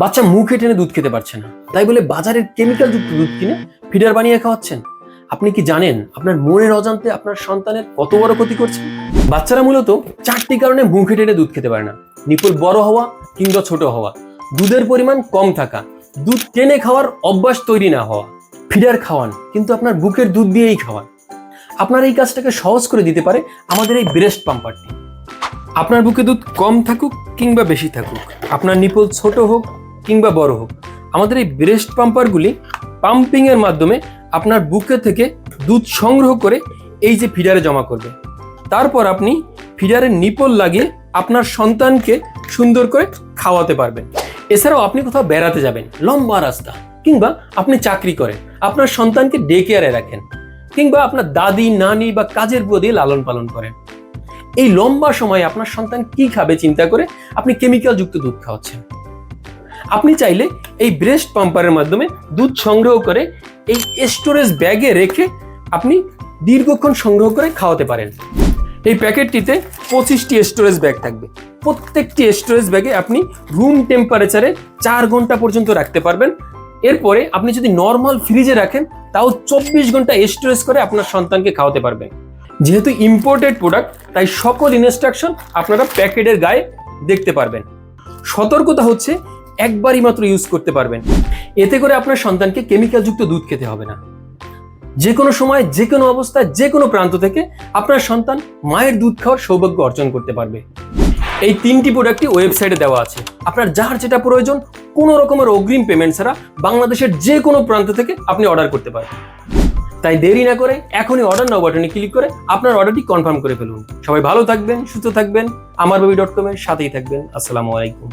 বাচ্চা মুখে টেনে দুধ খেতে পারছে না। তাই বলে বাজারের কেমিক্যাল যুক্ত দুধ কিনে ফিডার বানিয়ে খাওয়াচ্ছেন। আপনি কি জানেন আপনার মনের অজান্তে আপনার সন্তানের কত বড় ক্ষতি করছে? বাচ্চারা মূলত চারটি কারণে মুখে টেনে দুধ খেতে পারে না। নিপুল বড় হওয়া কিংবা ছোট হওয়া। দুধের পরিমাণ কম থাকা। দুধ টেনে খাওয়ার অভ্যাস তৈরি না হওয়া। ফিডার খাওয়ান, কিন্তু আপনার বুকের দুধ দিয়েই খাওয়ান। আপনার এই কাজটাকে সহজ করে দিতে পারে আমাদের এই ব্রেস্ট পাম্পারটি। আপনার বুকে দুধ কম থাকুক কিংবা বেশি থাকুক, আপনার নিপল ছোট হোক কিংবা বড় হোক, আমাদের এই ব্রেস্ট পাম্পারগুলি পাম্পিংয়ের মাধ্যমে আপনার বুকে থেকে দুধ সংগ্রহ করে এই যে ফিডারে জমা করবে। তারপর আপনি ফিডারের নিপল লাগিয়ে আপনার সন্তানকে সুন্দর করে খাওয়াতে পারবেন। এছাড়াও আপনি কোথাও বেড়াতে যাবেন, লম্বা রাস্তা, কিংবা আপনি চাকরি করেন, আপনার সন্তানকে ডে কেয়ারে রাখেন, কিংবা আপনার দাদি, নানি বা কাজের বুয়া দিয়ে লালন পালন করেন। এই লম্বা সময় আপনার সন্তান কি খাবে চিন্তা করে আপনি কেমিক্যাল যুক্ত দুধ খাওয়াচ্ছেন। আপনি চাইলে এই ব্রেস্ট পাম্পারের মাধ্যমে দুধ সংগ্রহ করে এই স্টোরেজ ব্যাগে রেখে আপনি দীর্ঘক্ষণ সংগ্রহ করে খাওয়াতে পারেন। এই প্যাকেটটিতে পঁচিশটি স্টোরেজ ব্যাগ থাকবে। প্রত্যেকটি স্টোরেজ ব্যাগে আপনি রুম টেম্পারেচারে চার ঘণ্টা পর্যন্ত রাখতে পারবেন। এরপরে আপনি যদি নর্মাল ফ্রিজে রাখেন, তাও চব্বিশ ঘণ্টা স্টোরেজ করে আপনার সন্তানকে খাওয়াতে পারবেন। যেহেতু ইম্পোর্টেড প্রোডাক্ট তাই সকল ইনস্ট্রাকশন আপনারা প্যাকেটের গায়ে দেখতে পারবেন। সতর্কতা হচ্ছে, একবারই মাত্র ইউজ করতে পারবেন। এতে করে আপনার সন্তানকে কেমিক্যাল যুক্ত দুধ খেতে হবে না। যে কোনো সময় যে কোনো অবস্থায় যে কোনো প্রান্ত থেকে আপনার সন্তান মায়ের দুধ খাওয়ার সৌভাগ্য অর্জন করতে পারবে। এই তিনটি প্রোডাক্টই ওয়েবসাইটে দেওয়া আছে। আপনার যার যেটা প্রয়োজন, কোনো রকমের অগ্রিম পেমেন্ট ছাড়া বাংলাদেশের যে কোনো প্রান্ত থেকে আপনি অর্ডার করতে পারেন তাই দেরি না করে এখনই অর্ডার নাও বাটনে ক্লিক করে আপনার অর্ডারটি কনফার্ম করে ফেলুন। সবাই ভালো থাকবেন, সুস্থ থাকবেন, আমার বেবি ডট কমের সাথেই থাকবেন। আসসালামু আলাইকুম।